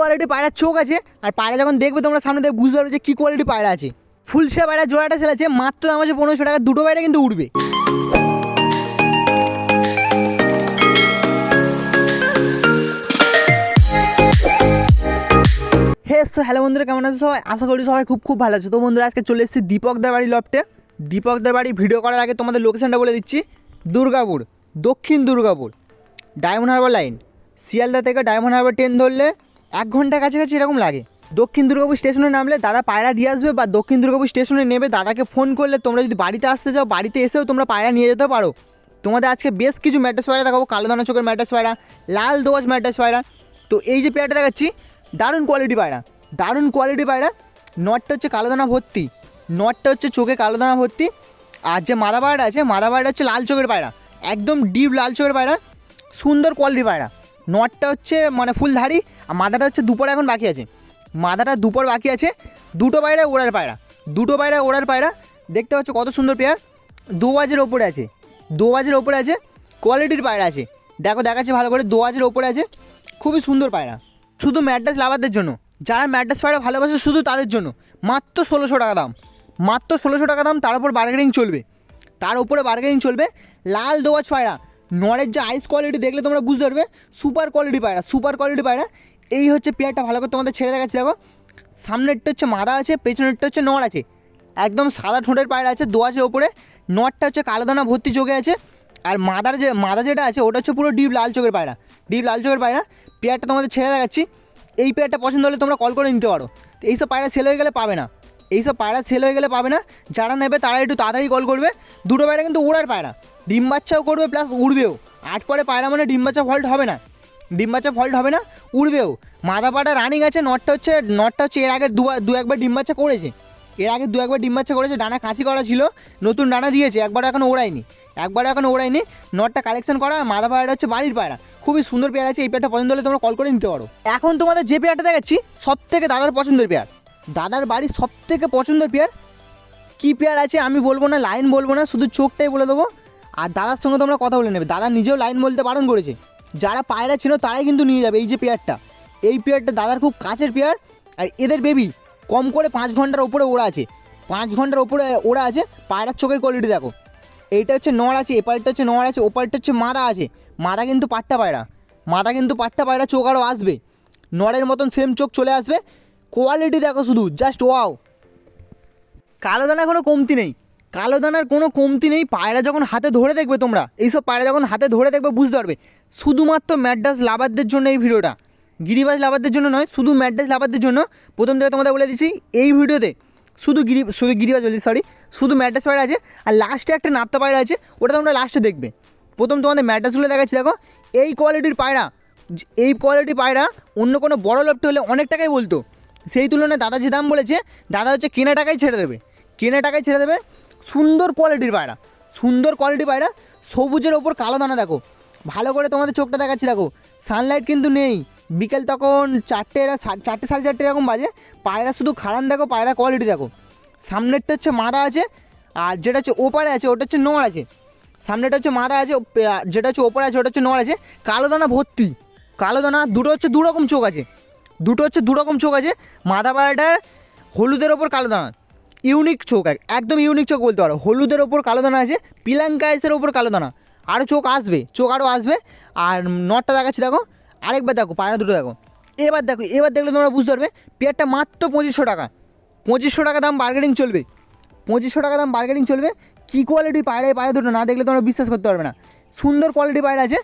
Quality পায়রার চোখ আছে, আর পায়রা যখন দেখবে তোমরা সামনে দেখে বুঝতে পারবে যে কী কোয়ালিটি পায়রা আছে। ফুলসা পায়রা জোড়াটা সেলেছে মাত্র দাম আছে পনেরোশো টাকা, দুটো পায়রা কিন্তু উঠবে সো হ্যালো বন্ধুরা, কেমন আছো সবাই? আশা করি সবাই খুব খুব ভালো আছো। তো বন্ধুরা, আজকে চলে এসেছি দীপকদার বাড়ি লফটে দীপকদার বাড়ি ভিডিও করার আগে তোমাদের লোকেশনটা বলে দিচ্ছি। দুর্গাপুর, দক্ষিণ দুর্গাপুর ডায়মন্ড হারবার লাইন শিয়ালদা থেকে ডায়মন্ড হারবার ট্রেন ধরলে এক ঘণ্টা কাছাকাছি এরকম লাগে। দক্ষিণ দুর্গাপুর স্টেশনে নামলে দাদা পায়রা দিয়ে আসবে বা দক্ষিণ দুর্গাপুর স্টেশনে নেবে, দাদাকে ফোন করলে তোমরা যদি বাড়িতে আসতে চাও, বাড়িতে এসেও তোমরা পায়রা নিয়ে যেতে পারো। তোমাদের আজকে বেশ কিছু ম্যাটাস পায়রা দেখাবো, কালো দানা চোখের ম্যাটাস পায়রা, লাল দোয়াজ ম্যাটাস পায়রা। তো এই যে পেয়ারটা দেখাচ্ছি, দারুণ কোয়ালিটি পায়রা, দারুণ কোয়ালিটি পায়রা। নটটা হচ্ছে কালো দানা ভর্তি নটটা হচ্ছে চোখে কালো দানা ভর্তি। আর যে মাদা পায়রা আছে মাদা পায়রা হচ্ছে লাল চোখের পায়রা, একদম ডিপ লাল চোখের পায়রা, সুন্দর কোয়ালিটি পায়রা। নটটা হচ্ছে মানে ফুলধারি, আর মাদাটা হচ্ছে দুপুর এখন বাকি আছে। মাদাটা দুপুর বাকি আছে, দুটো পায়রা, ওড়ার পায়রা। দুটো পায়রা, ওড়ার পায়রা। দেখতে পাচ্ছ কত সুন্দর পেয়ার। দু বাজের ওপরে আছে দু বাজের ওপরে আছে, কোয়ালিটির পায়রা আছে। দেখো, দেখাচ্ছে ভালো করে দু বাজের ওপরে আছে। খুবই সুন্দর পায়রা। শুধু ম্যাড্রাস লাভারদের জন্য। যারা ম্যাড্রাস পায়রা ভালোবাসে শুধু তাদের জন্য। মাত্র ষোলোশো টাকা দাম। মাত্র ষোলোশো টাকা দাম, তার উপর বার্গেনিং চলবে। তার উপরে বার্গেনিং চলবে। লাল দোয়াজ পায়রা। নরের যে আইস কোয়ালিটি দেখলে তোমরা বুঝতে পারবে সুপার কোয়ালিটি পায়রা সুপার কোয়ালিটি পায়রা। এই হচ্ছে পেয়ারটা ভালো করে তোমাদের ছেড়ে দেখাচ্ছি, দেখো। সামনেরটা হচ্ছে মাদা আছে, পেছনেরটা হচ্ছে নড় আছে। একদম সাদা ঠোঁটের পায়রা আছে দোয়াজের ওপরে। নটটা হচ্ছে কালো দানা ভর্তি চোখে আছে। আর মাদার যে, মাদা যেটা আছে, ওটা হচ্ছে পুরো ডিপ লাল চোখের পায়রা, ডিপ লাল চোখের পায়রা। পেয়ারটা তোমাদের ছেড়ে দেখাচ্ছি। এই পেয়ারটা পছন্দ হলে তোমরা কল করে নিতে পারো। এইসব পায়রা সেল হয়ে গেলে পাবে না। এইসব পায়রা সেল হয়ে গেলে পাবে না। যারা নেবে তারা একটু তাড়াতাড়ি কল করবে। দুটো পায়রা কিন্তু উড়ার পায়রা। ডিম বাচ্চাও করবে প্লাস উড়বেও। আট পরে পায়রা মানে ডিম বাচ্চা ফল্ট হবে না। ডিম বাচ্চা ফল্ট হবে না, উড়বেও। মাদা পাটা রানিং আছে নটটা হচ্ছে নটটা হচ্ছে এর আগে দু দু একবার ডিম বাচ্চা করেছে। এর আগে দু একবার ডিম বাচ্চা করেছে, ডানা কাঁচি করা ছিল, নতুন ডানা দিয়েছে, একবার এখনও ওড়ায়নি একবার এখনও ওড়ায়নি নটটা কালেকশন করা মাদা পায়রাটা হচ্ছে বাড়ির পায়রা। খুবই সুন্দর পেয়ার আছে, এই পেয়ারটা পছন্দ হলে তোমরা কল করে নিতে পারো। এখন তোমাদের যে পেয়ারটা দেখাচ্ছি সব থেকে দাদার পছন্দের পেয়ার। দাদার বাড়ির সব থেকে পছন্দের পেয়ার? কী পেয়ার আছে আমি বলব না, লাইন বলব না, শুধু চোখটাই বলে দেবো। আর দাদার সঙ্গে তোমরা কথা বলে নেবে। দাদা নিজেও লাইন বলতে বারণ করেছে। যারা পায়রা ছিল তারাই কিন্তু নিয়ে যাবে এই যে পেয়ারটা। এই পেয়ারটা দাদার খুব কাছের পেয়ার। আর এদের বেবি কম করে পাঁচ ঘণ্টার ওপরে ওড়া আছে। পাঁচ ঘণ্টার ওপরে ওড়া আছে, পায়রার চোখের কোয়ালিটি দেখো। এইটা হচ্ছে নড় আছে, এপারটা হচ্ছে নড় আছে, ওপারটা হচ্ছে মাদা আছে। মাদা কিন্তু পাট্টা পায়রা। মাদা কিন্তু পাট্টা পায়রা চোখ আরও আসবে। নড়ের মতন সেম চোখ চলে আসবে। কোয়ালিটি দেখো শুধু জাস্ট ওয়াও কালো দানার কোনো কমতি নেই। কালো দানার কোনো কমতি নেই, পায়রা যখন হাতে ধরে দেখবে তোমরা, এইসব পায়রা যখন হাতে ধরে দেখবে বুঝতে পারবে। শুধুমাত্র ম্যাড্রাস লাভারদের জন্য এই ভিডিওটা। গিরিবাজ লাভারদের জন্য নয়, শুধু ম্যাড্রাস লাভারদের জন্য। প্রথম থেকে তোমাদের বলে দিচ্ছি, এই ভিডিওতে শুধু গিরি শুধু গিরিবাজ বলছি সরি শুধু ম্যাড্রাস পায়রা আছে, আর লাস্টে একটা নাপ্তা পায়রা আছে, ওটা তোমরা লাস্টে দেখবে। প্রথম তোমাদের ম্যাড্রাসগুলো দেখাচ্ছি, দেখো, এই কোয়ালিটির পায়রা, এই কোয়ালিটি পায়রা অন্য কোনো বড় লপটে হলে অনেক টাকাই বলতো। সেই তুলনায় দাদা যে দাম বলেছে, দাদা হচ্ছে কেনা টাকায় ছেড়ে দেবে। কেনা টাকায় ছেড়ে দেবে, সুন্দর কোয়ালিটির পায়রা, সুন্দর কোয়ালিটি পায়রা, সবুজের ওপর কালো দানা দেখো। ভালো করে তোমাদের চোখটা দেখাচ্ছি, দেখো। সানলাইট কিন্তু নেই। বিকেল তখন চারটে চারটে সাড়ে চারটে এরকম বাজে। পায়রা শুধু খাড়ান দেখো, পায়রা কোয়ালিটি দেখো। সামনেরটা হচ্ছে মাদা আছে, আর যেটা হচ্ছে ওপারে আছে, ওটা হচ্ছে নোয়ার আছে। সামনেটা হচ্ছে মাদা আছে যেটা হচ্ছে ওপরে আছে, ওটা হচ্ছে নোয়ার আছে। কালো দানা ভর্তি। কালো দানা দুটো হচ্ছে দু রকম চোখ আছে। দুটো হচ্ছে দু রকম চোখ আছে, মাদা পায়রাটার হলুদের ওপর কালো দানা ইউনিক চোখ এক- একদম ইউনিক চোখ বলতে পারো। হলুদের ওপর কালো দানা আছে পিলাঙ্কাইসের ওপর কালো দানা আরও চোখ আসবে, চোখ আরও আসবে। আর নটটা দেখাচ্ছি দেখো, আরেকবার দেখো, পায়রা দুটো দেখো। এবার দেখো, এবার দেখলে তোমরা বুঝতে পারবে, পেয়ারটা মাত্র পঁচিশশো টাকা। পঁচিশশো টাকা দাম বার্গেনিং চলবে। পঁচিশশো টাকা দাম বার্গেনিং চলবে। কী কোয়ালিটির পায়রা এই পায়রা দুটো না দেখলে তোমরা বিশ্বাস করতে পারবে না। সুন্দর কোয়ালিটি পায়রা আছে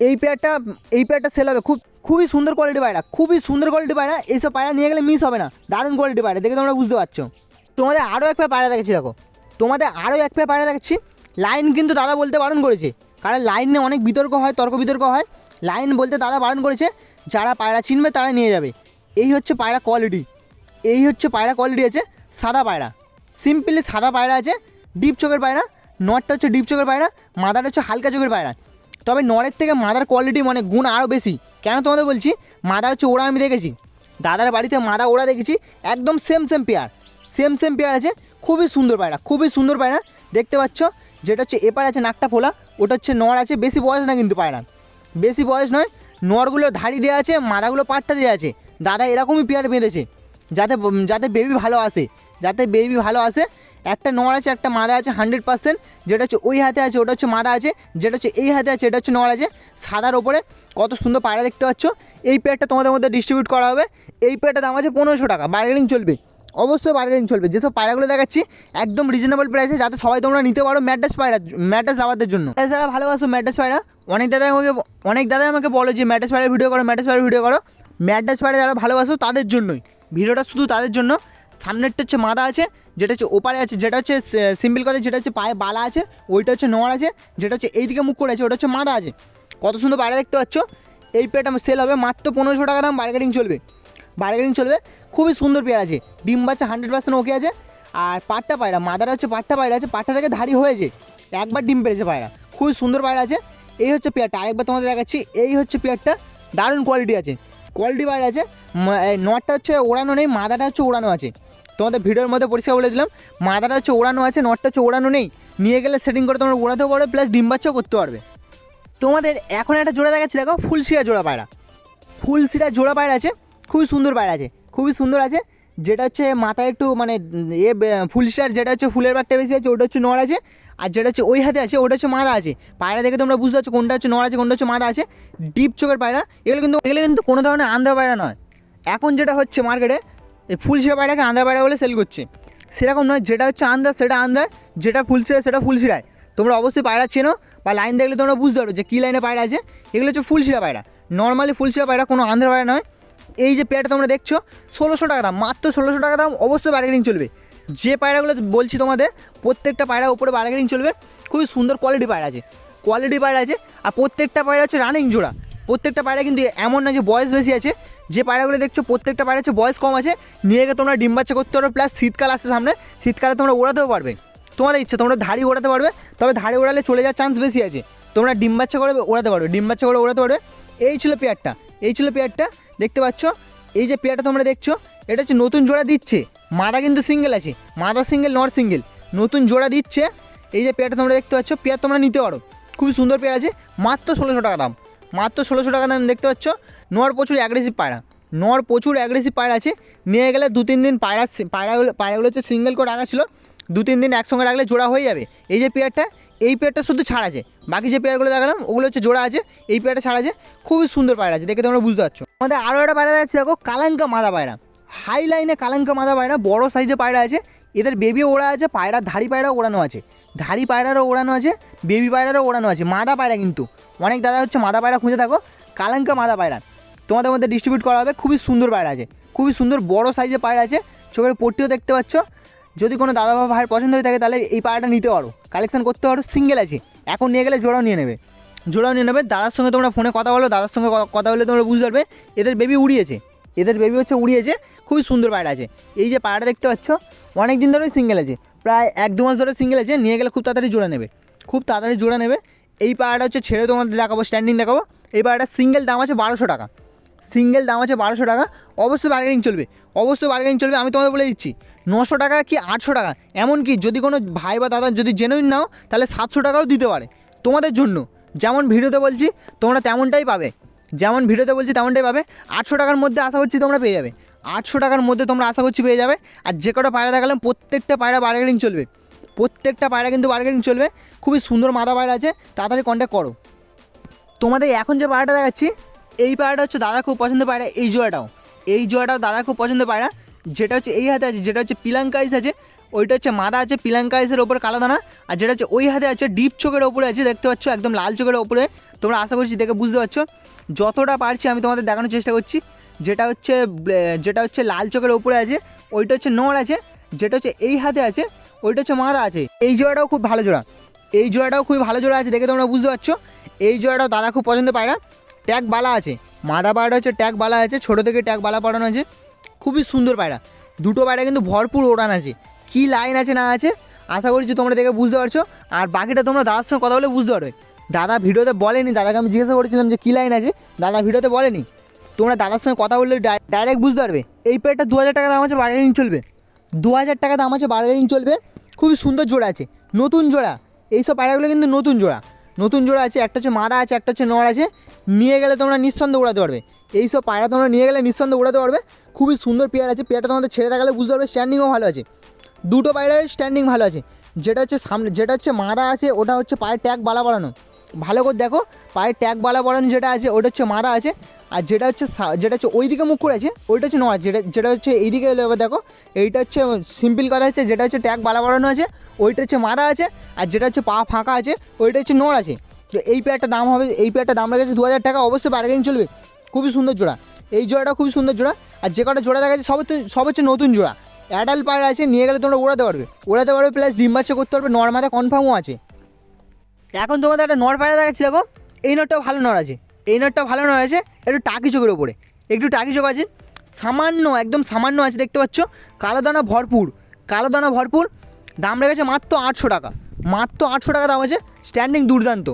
এই পেয়ারটা এই পেয়ারটা সেল হবে। খুব, খুবই সুন্দর কোয়ালিটি পায়রা, খুবই সুন্দর কোয়ালিটি পায়রা। এইসব পায়রা নিয়ে গেলে মিস হবে না। দারুণ কোয়ালিটি পায়রা, দেখে তোমরা বুঝতে পারছ। তোমাদের আরও এক পেয়ার পায়রা দেখাচ্ছি, দেখো। তোমাদের আরও এক পেয়ার পায়রা দেখাচ্ছি। লাইন কিন্তু দাদা বলতে বারণ করেছে, কারণ লাইন অনেক বিতর্ক হয়, তর্ক বিতর্ক হয়। লাইন বলতে দাদা বারণ করেছে, যারা পায়রা চিনবে তারা নিয়ে যাবে। এই হচ্ছে পায়রা কোয়ালিটি এই হচ্ছে পায়রা কোয়ালিটি আছে, সাদা পায়রা। সিম্পলি সাদা পায়রা আছে ডিপ চোখের পায়রা। নটটা হচ্ছে ডিপ চোখের পায়রা মাদার হচ্ছে হালকা চোখের পায়রা। তবে নরের থেকে মাদার কোয়ালিটি মানে গুণ আরও বেশি। কেন তোমাদের বলছি? মাদা হচ্ছে ওরা আমি দেখেছি। দাদার বাড়িতে মাদা ওরা দেখেছি, একদম same same pair same same pair আছে, খুবই সুন্দর পায়রা, খুবই সুন্দর পায়রা। দেখতে পাচ্ছ, যেটা হচ্ছে এপার আছে নাকটা ফোলা, ওটা হচ্ছে নর আছে, বেশি বয়স না কিন্তু পায়রা। বেশি বয়স নয়, নরগুলো ধাড়ি দেওয়া আছে, মাদাগুলো পাটটা দেওয়া আছে। দাদা এরকমই পেয়ার বেঁধেছে, যাতে যাতে বেবি ভালো আসে, যাতে বেবি ভালো আসে একটা নর আছে, একটা মাদা আছে হান্ড্রেড পার্সেন্ট যেটা হচ্ছে ওই হাতে আছে, ওটা হচ্ছে মাদা আছে, যেটা হচ্ছে এই হাতে আছে, এটা হচ্ছে নর আছে। সাদার ওপরে কত সুন্দর পায়রা দেখতে পাচ্ছ। এই পেয়ারটা তোমাদের মধ্যে ডিস্ট্রিবিউট করা হবে। এই পেয়ারটার দাম আছে পনেরোশো টাকা। বার্গেনিং চলবে। অবশ্যই বার্গেনিং চলবে। যেসব পায়রাগুলো দেখাচ্ছি, একদম রিজনেবল প্রাইসে যাতে সবাই তোমরা নিতে পারো ম্যাড্রাস পায়রা ম্যাড্রাস লাভারদের জন্য। এছাড়া ভালোবাসো ম্যাড্রাস পায়রা। অনেক দাদা আমাকে, অনেক দাদা আমাকে বলো যে ম্যাড্রাস পায়রা ভিডিও করো ম্যাড্রাস পায়রা ভিডিও করো। ম্যাড্রাস পায়রা যারা ভালোবাসো তাদের জন্যই। ভিডিওটা শুধু তাদের জন্য। সামনেরটা হচ্ছে মাদা আছে। যেটা হচ্ছে ওপারে আছে, যেটা হচ্ছে সিম্পল কথা, যেটা হচ্ছে পায়ে বালা আছে, ওইটা হচ্ছে নোয়ার আছে, যেটা হচ্ছে এইদিকে মুখ করে আছে, ওটা হচ্ছে মাদা আছে। কত সুন্দর পায়রা দেখতে পাচ্ছ? এই আমার সেল হবে মাত্র পনেরোশো টাকা দাম বার্গেনিং চলবে। বার্গেনিং চলবে। খুবই সুন্দর পেয়ার আছে। ডিম বাচ্চা হান্ড্রেড পার্সেন্ট ওকে আছে। আর পাট্টা পায়রা মাদার হচ্ছে পাট্টা পায়রা আছে, পাট্টা থেকে ধারি হয়েছে। একবার ডিম পেড়েছে পায়রা। খুবই সুন্দর পায়রা আছে। এই হচ্ছে পেয়ারটা, আরেকবার তোমাদের দেখাচ্ছি। এই হচ্ছে পেয়ারটা, দারুণ কোয়ালিটি আছে। কোয়ালিটি পায়রা আছে। নটটা হচ্ছে ওড়ানো নেই, মাদাটা হচ্ছে ওড়ানো আছে। তোমাদের ভিডিওর মধ্যে পরিষ্কার বলে দিলাম মাদাটা হচ্ছে ওড়ানো আছে, নটটা হচ্ছে ওড়ানো নেই, নিয়ে গেলে সেটিং করে তোমরা ওড়াতেও পারবে প্লাস ডিম বাচ্চাও করতে পারবে। তোমাদের এখন একটা জোড়া দেখাচ্ছি, দেখো ফুলশিরা জোড়া পায়রা। ফুলশিরা জোড়া পায়রা আছে, খুবই সুন্দর পায়রা আছে, খুবই সুন্দর আছে, যেটা হচ্ছে মাথায় একটু মানে এ ফুলশিরার যেটা হচ্ছে ফুলের বারটা বেশি আছে, ওটা হচ্ছে নড় আছে, আর যেটা হচ্ছে ওই হাতে আছে, ওটা হচ্ছে মাদা আছে। পায়রা দেখে তোমরা বুঝতে পারছ কোনটা হচ্ছে নড় আছে, কোনটা হচ্ছে মাদা আছে। ডিপ চোখের পায়রা, এগুলো কিন্তু এগুলো কিন্তু কোনো ধরনের আন্ধ্রা পায়রা নয়। এখন যেটা হচ্ছে মার্কেটে এই ফুলশিরা পায়রাকে আন্ধ্রা পায়রা বলে সেল করছে। সেরকম নয়, যেটা হচ্ছে আন্ধ্রা, সেটা আন্ধ্রা, যেটা ফুলশিরা সেটা ফুলশিরায় তোমরা অবশ্যই পায়রা চেনো বা লাইন দেখলে তোমরা বুঝতে পারো যে কী লাইনে পায়রা আছে। এগুলো হচ্ছে ফুলশিরা পায়রা। নর্মালি ফুলশিরা পায়রা কোনো আন্ধ্রা পায়রা নয়। এই যে পেয়ারটা তোমরা দেখছ, ষোলোশো টাকা দাম, মাত্র ষোলোশো টাকা দাম, অবশ্যই বার্গেনিং চলবে। যে পায়রাগুলো বলছি তোমাদের, প্রত্যেকটা পায়রা উপরে বার্গেনিং চলবে। খুবই সুন্দর কোয়ালিটি পায়রা আছে। কোয়ালিটি পায়রা আছে, আর প্রত্যেকটা পায়রা হচ্ছে রানিং জোড়া। প্রত্যেকটা পায়রা কিন্তু এমন না যে বয়স বেশি আছে যে পায়রাগুলো দেখছ, প্রত্যেকটা পায়রা হচ্ছে বয়স কম আছে, নিয়ে গিয়ে তোমরা ডিম বাচ্চা করতে পারো প্লাস শীতকাল আসছে সামনে, শীতকালে তোমরা ওড়াতেও পারবে। তোমাদের ইচ্ছে, তোমরা ধাড়ি ওড়াতে পারবে, তবে ধাড়ি ওড়ালে চলে যাওয়ার চান্স বেশি আছে। তোমরা ডিম বাচ্চা করে ওড়াতে পারবে, ডিম বাচ্চা করে ওড়াতে পারবে। এই ছিল পেয়ারটা, এই ছিল পেয়ারটা, দেখতে পাচ্ছ? এই যে পেয়ারটা তোমরা দেখছ, এটা হচ্ছে নতুন জোড়া দিচ্ছে। মাদা কিন্তু সিঙ্গেল আছে, মাদা সিঙ্গেল নর সিঙ্গেল নতুন জোড়া দিচ্ছে, এই যে পেয়ারটা তোমরা দেখতে পাচ্ছ, পেয়ার তোমরা নিতে পারো। খুবই সুন্দর পেয়ার আছে, মাত্র ষোলোশো টাকা দাম। মাত্র ষোলোশো টাকা দাম দেখতে পাচ্ছ। নর প্রচুর অ্যাগ্রেসিভ পায়রা। নর প্রচুর অ্যাগ্রেসিভ পায়রা আছে। নিয়ে গেলে দু তিন দিন পায়রা পায়রাগুলো পায়রাগুলো হচ্ছে সিঙ্গেল করে রাখা ছিল। দু তিন দিন একসঙ্গে রাখলে জোড়া হয়ে যাবে। এই যে পেয়ারটা, এই পেয়ারটা শুধু ছাড় আছে। বাকি যে পেয়ারগুলো দেখালাম, ওগুলো হচ্ছে জোড়া আছে। এই পেয়ারটা ছাড় আছে। খুবই সুন্দর পায়রা আছে। দেখে তোমরা বুঝতে পারছ। আমাদের আরও একটা পায়রা আছে দেখো, কালাঙ্কা মাদা পায়রা। হাই লাইনে কালাঙ্কা মাদা পায়রা, বড় সাইজে পায়রা আছে। এদের বেবি ওড়া আছে, পায়রা ধাড়ি পায়রা ওড়ানো আছে। ধাড়ি পায়রারও ওড়ানো আছে বেবি পায়রারও ওড়ানো আছে। মাদা পায়রা কিন্তু। অনেক দাদা হচ্ছে মাদা পায়রা খুঁজে থাকো, কালাঙ্কা মাদা পায়রা। তোমাদের মধ্যে ডিস্ট্রিবিউট করা হবে, খুবই সুন্দর পায়রা আছে। খুবই সুন্দর বড় সাইজের পায়রা আছে, চোখের পট্টিও দেখতে পাচ্ছ। যদি কোনো দাদা বা ভাইয়ের পছন্দ হয়ে থাকে, তাহলে এই পায়রাটা নিতে পারো। কালেকশন করতে পারো সিঙ্গেল আছে। এখন নিয়ে গেলে জোড়াও নিয়ে নেবে। জোড়াও নিয়ে নেবে, দাদার সঙ্গে তোমরা ফোনে কথা বলো, দাদার সঙ্গে কথা বলে তোমরা বুঝতে পারবে। এদের বেবি উড়িয়েছে, এদের বেবি হচ্ছে উড়িয়েছে, খুবই সুন্দর পায়রা আছে। এই যে পায়রাটা দেখতে পাচ্ছ অনেক দিন ধরেই সিঙ্গেল আছে, প্রায় এক দু মাস ধরে সিঙ্গেল আছে, নিয়ে গেলে খুব তাড়াতাড়ি জোড়া নেবে। খুব তাড়াতাড়ি জোড়া নেবে এই পায়রাটা হচ্ছে ছেড়ে তোমাদের দেখাবো স্ট্যান্ডিং দেখাবো। এই পায়রাটা সিঙ্গেল দাম আছে বারোশো টাকা। সিঙ্গেল দাম আছে বারোশো টাকা। অবশ্যই বার্গেনিং চলবে। অবশ্যই বার্গেনিং চলবে, আমি তোমাদের বলে দিচ্ছি। নশো টাকা কি আটশো টাকা? এমনকি যদি কোনো ভাই বা দাদা যদি জেনুইন নাও, তাহলে সাতশো টাকাও দিতে পারে তোমাদের জন্য। যেমন ভিডিওতে বলছি, তোমরা তেমনটাই পাবে। যেমন ভিডিওতে বলছি, তেমনটাই পাবে। আটশো টাকার মধ্যে আশা করছি তোমরা পেয়ে যাবে। আটশো টাকার মধ্যে তোমরা আশা করছি পেয়ে যাবে। আর যে কটা পায়রা দেখালাম, প্রত্যেকটা পায়রা বার্গেনিং চলবে। প্রত্যেকটা পায়রা কিন্তু বার্গেনিং চলবে। খুবই সুন্দর মাদা পায়রা আছে, তাড়াতাড়ি কন্ট্যাক্ট করো। তোমাদের এখন যে পায়রাটা দেখাচ্ছি, এই পায়রাটা হচ্ছে দাদা খুব পছন্দ পায়রা, এই জোড়াটাও। এই জোড়াটাও দাদা খুব পছন্দ পায়রা। যেটা হচ্ছে এই হাতে আছে, যেটা হচ্ছে পিলাঙ্কাইস আছে, ওইটা হচ্ছে মাদা আছে পিলাঙ্কাইসের ওপর কালো দানা, আর যেটা হচ্ছে ওই হাতে আছে ডিপ চোখের ওপরে আছে, দেখতে পাচ্ছ, একদম লাল চোখের ওপরে। তোমরা আশা করছি দেখে বুঝতে পারছ। যতটা পারছি আমি তোমাদের দেখানোর চেষ্টা করছি। যেটা হচ্ছে যেটা হচ্ছে লাল চোখের ওপরে আছে, ওইটা হচ্ছে নড় আছে, যেটা হচ্ছে এই হাতে আছে ওইটা হচ্ছে মাদা আছে। এই জোড়াটাও খুব ভালো জোড়া। এই জোড়াটাও খুবই ভালো জোড়া আছে দেখে তোমরা বুঝতে পারছ। এই জোড়াটাও দাদা খুব পছন্দের পায়রা ট্যাগ বালা আছে। মাদা পায়রা হচ্ছে ট্যাগ বালা আছে, ছোটো থেকে ট্যাগ বালা পড়ানো আছে। খুবই সুন্দর পায়রা। দুটো পায়রা কিন্তু ভরপুর ওড়ান আছে। কী লাইন আছে না আছে, আশা করছি তোমরা দেখে বুঝতে পারছ। আর বাকিটা তোমরা দাদার সঙ্গে কথা বলে বুঝতে পারবে। দাদা ভিডিওতে বলেনি, দাদাকে আমি জিজ্ঞাসা করেছিলাম যে কী লাইন আছে। দাদা ভিডিওতে বলেনি। তোমরা দাদার সঙ্গে কথা বললে ডাইরেক্ট বুঝতে পারবে। এই পেয়ারটা দু হাজার টাকা দাম আছে বার্গেনিং চলবে। দু হাজার টাকা দাম আছে বার্গেনিং চলবে। খুবই সুন্দর জোড়া আছে। নতুন জোড়া। এইসব পায়রাগুলো কিন্তু নতুন জোড়া। নতুন জোড়া আছে, একটা হচ্ছে মাদা আছে, একটা হচ্ছে নড় আছে। নিয়ে গেলে তোমরা নিঃসন্দেহে উড়াতে পারবে। এই সব পায়রা তোমরা নিয়ে গেলে নিঃসন্দেহে উড়াতে পারবে। খুবই সুন্দর পেয়ার আছে। পেয়ারটা তোমাদের ছেড়ে থাকলে বুঝতে পারবে স্ট্যান্ডিংও ভালো আছে। দুটো পায়রার স্ট্যান্ডিং ভালো আছে। যেটা হচ্ছে সামনে, যেটা হচ্ছে মাদা আছে, ওটা হচ্ছে পায়ের ট্যাগ বালা বাড়ানো। ভালো করে দেখো পায়ের ট্যাগ বালা বাড়ানো যেটা আছে, ওটা হচ্ছে মাদা আছে, আর যেটা হচ্ছে যেটা হচ্ছে ওই দিকে মুখ করে আছে ওইটা হচ্ছে নড়া যেটা যেটা হচ্ছে এইদিকে এবার দেখো, এইটা হচ্ছে সিম্পল কথা হচ্ছে, যেটা হচ্ছে ট্যাগ বালা বাড়ানো আছে, ওইটা হচ্ছে মাদা আছে, আর যেটা হচ্ছে পা ফাঁকা আছে, ওইটা হচ্ছে নড় আছে। তো এই পেয়ারটা দাম হবে, এই পেয়ারটা দাম রেখেছে দু হাজার টাকা, অবশ্যই বার্গেনিং চলবে। খুবই সুন্দর জোড়া। এই জোড়াটা খুবই সুন্দর জোড়া, আর যে কটা জোড়া দেখা যাচ্ছে সব হচ্ছে সব হচ্ছে নতুন জোড়া। অ্যাডাল্ট পায়রা আছে, নিয়ে গেলে তোমরা ওড়াতে পারবে। ওড়াতে পারবে প্লাস ডিম করতে পারবে নর্মাদা কনফার্মও আছে। এখন তোমাদের একটা নড় পায়রা দেখাচ্ছি, দেখো। এই নটটাও ভালো নর আছে। এই নটটা ভালো নর আছে, একটু টাকি চোখের ওপরে একটু টাকি চোখ আছে। সামান্য, একদম সামান্য আছে, দেখতে পাচ্ছ? কালো দানা ভরপুর। কালো দানা ভরপুর। দাম রেখেছে মাত্র আটশো টাকা। মাত্র আটশো টাকা দাম আছে। স্ট্যান্ডিং দুর্দান্ত।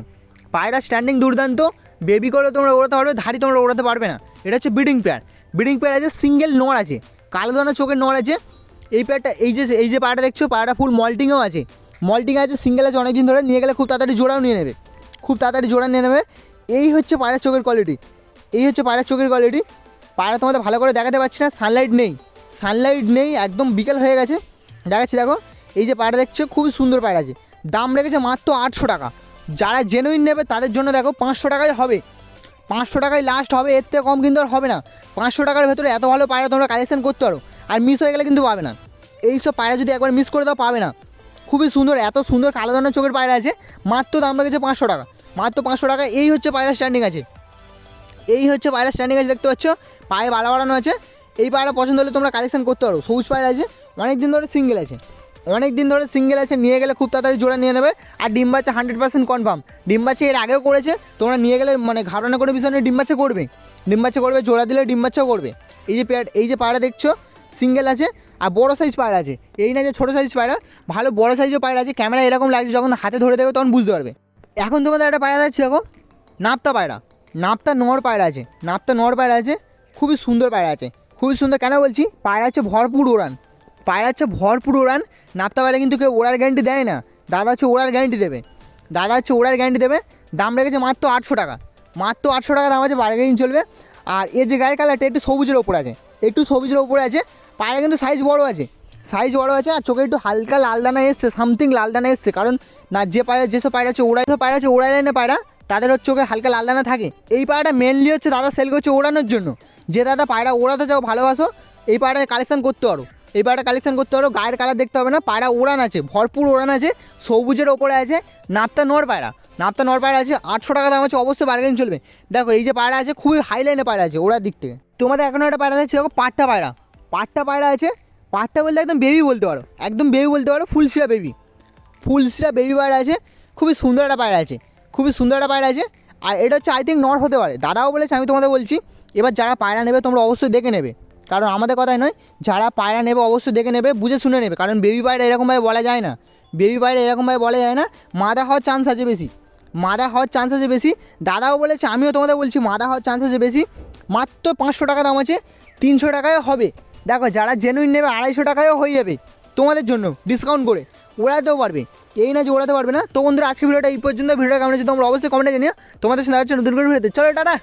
পায়রা স্ট্যান্ডিং দুর্দান্ত। বেবি করে তোমরা ওড়াতে পারবে, ধাড়ি তোমরা ওড়াতে পারবে না। এটা হচ্ছে ব্রিডিং পেয়ার ব্রিডিং পেয়ার আছে সিঙ্গেল নর আছে। কালো দানা চোখের নড় আছে। এই পেয়ারটা এই যে এই যে পায়রাটা দেখছ, পায়রাটা ফুল মল্টিংও আছে। মল্টিং আছে সিঙ্গেল আছে, অনেকদিন ধরে নিয়ে গেলে খুব তাড়াতাড়ি জোড়াও নিয়ে নেবে। খুব তাড়াতাড়ি জোড়া নিয়ে নেবে। এই হচ্ছে পায়রার চোখের কোয়ালিটি এই হচ্ছে পায়রার চোখের কোয়ালিটি পায়রা তোমাদের ভালো করে দেখাতে পারছি না সানলাইট নেই। সানলাইট নেই, একদম বিকেল হয়ে গেছে। দেখাচ্ছি, দেখো। এই যে পায়রা দেখছ খুবই সুন্দর পায়রা আছে। দাম রেখেছে মাত্র আটশো টাকা। যারা জেনুইন নেবে, তাদের জন্য দেখো, পাঁচশো টাকায় হবে। পাঁচশো টাকায় লাস্ট হবে, এর থেকে কম কিন্তু আর হবে না। পাঁচশো টাকার ভেতরে এত ভালো পায়রা তোমরা কালেকশন করতে পারো। আর মিস হয়ে গেলে কিন্তু পাবে না। এই সব পায়রা যদি একবার মিস করে দাও, পাবে না। খুবই সুন্দর, এত সুন্দর কালো দানার চোখের পায়রা আছে। মাত্র দাম রেখেছে পাঁচশো টাকা। মাত্র পাঁচশো টাকা, এই হচ্ছে পায়রা স্ট্যান্ডিং আছে। এই হচ্ছে পায়রা স্ট্যান্ডিং আছে, দেখতে পাচ্ছ? পায়ে বালা বাড়ানো আছে। এই পায়রা পছন্দ হলে তোমরা কালেকশন করতে পারো। সবুজ পায়রা আছে, অনেক দিন ধরে সিঙ্গেল আছে। অনেক দিন ধরে সিঙ্গেল আছে, নিয়ে গেলে খুব তাড়াতাড়ি জোড়া নিয়ে নেবে। আর ডিম বাচ্চা হান্ড্রেড পার্সেন্ট কনফার্ম ডিম বাচ্চা এর আগেও করেছে, তোমরা নিয়ে গেলে মানে ঘাড়না করে বিষয় ডিম বাচ্চা করবে। ডিম বাচ্চা করবে, জোড়া দিলে ডিম বাচ্চাও করবে। এই যে পেয়ার, এই যে পায়রা দেখছ সিঙ্গেল আছে। আর বড় সাইজ পায়রা আছে। এই না যে ছোটো সাইজ পায়রা, ভালো বড় সাইজও পায়রা আছে ক্যামেরা এরকম লাগছে, যখন হাতে ধরে দেবে তখন বুঝতে পারবে। এখন তোমাদের একটা পায়রা যাচ্ছে দেখো। নাপ্তা পায়রা, নাপ্তা নর পায়রা আছে, নাপ্তা নর পায়রা আছে, খুবই সুন্দর পায়রা আছে, খুবই সুন্দর। কেন বলছি? পায়রা হচ্ছে ভরপুর ওড়ান পায়রা হচ্ছে ভরপুর ওড়ান নাপ্তা পায়রা কিন্তু কেউ ওড়ার গ্যারান্টি দেয় না। দাদা হচ্ছে ওড়ার গ্যারান্টি দেবে, দাদা হচ্ছে ওড়ার গ্যারান্টি দেবে, দাম রেখেছে মাত্র আটশো টাকা, মাত্র আটশো টাকা দাম আছে, বার্গেনিং চলবে। আর এর যে গায়ের কালারটা একটু সবুজের ওপরে আছে, একটু সবুজের ওপরে আছে পায়রা কিন্তু সাইজ বড় আছে। সাইজ বড় আছে আর চোখে একটু হালকা লাল দানা এসছে সামথিং লাল দানা এসছে। কারণ না, যে পায়রা যেসব পায়রা হচ্ছে ওড়াই পায়রা হচ্ছে ওড়াই লাইনে পায়রা তাদের হচ্ছে চোখে হালকা লাল দানা থাকে। এই পায়রাটা মেনলি হচ্ছে দাদা সেল করছে ওড়ানোর জন্য। যে দাদা পায়রা ওড়াতে চাও ভালোবাসো, এই পায়রা কালেকশন করতে পারো। এই পায়রা কালেকশন করতে পারো, গায়ের কালার দেখতে হবে না পায়রা ওড়ান আছে, ভরপুর ওড়ান আছে, সবুজের ওপরে আছে, নাপ্তা নর পায়রা নাপ্তা নর পায়রা আছে, আটশো টাকা দাম আছে, অবশ্যই বার্গেন চলবে। দেখো, এই যে পায়রা আছে, খুবই হাই লাইনে পায়রা আছে, ওড়ার দিক থেকে। তোমাদের এখন একটা পায়রা আছে দেখো, পাট্টা পায়রা পাট্টা পায়রা আছে, পাট্টা বলতে একদম বেবি বলতে পারো, একদম বেবি বলতে পারো ফুলসিরা বেবি ফুলসিরা বেবি পায়রা আছে, খুবই সুন্দর একটা পায়রা আছে, খুবই সুন্দর একটা পায়রা আছে, আর এটা হচ্ছে আই থিঙ্ক নর হতে পারে, দাদাও বলেছে, আমি তোমাদের বলছি, এবার যারা পায়রা নেবে তোমরা অবশ্যই দেখে নেবে, কারণ আমাদের কথাই নয়, যারা পায়রা নেবে অবশ্যই দেখে নেবে, বুঝে শুনে নেবে, কারণ বেবি পায়রা এরকমভাবে বলা যায় না বেবি পায়রা এরকমভাবে বলা যায় না মাদা হওয়ার চান্স আছে বেশি মাদা হওয়ার চান্স আছে বেশি, দাদাও বলেছে, আমিও তোমাদের বলছি মাদা হওয়ার চান্স আছে বেশি, মাত্র পাঁচশো টাকা দাম আছে, তিনশো টাকায় হবে দেখো, যারা জেনুইন নেবে, আড়াইশো টাকায়ও হয়ে যাবে তোমাদের জন্য ডিসকাউন্ট করে। ওড়াতেও পারবে। এই না যে ওড়াতে পারবে না, তো বন্ধুরা আজকে ভিডিওটা এই পর্যন্ত। ভিডিওটা কেমন হচ্ছে তোমরা অবশ্যই কমেন্টে জানিও। তোমাদের সঙ্গে আছে নতুন করে ভিডিওতে চলো, টাটা!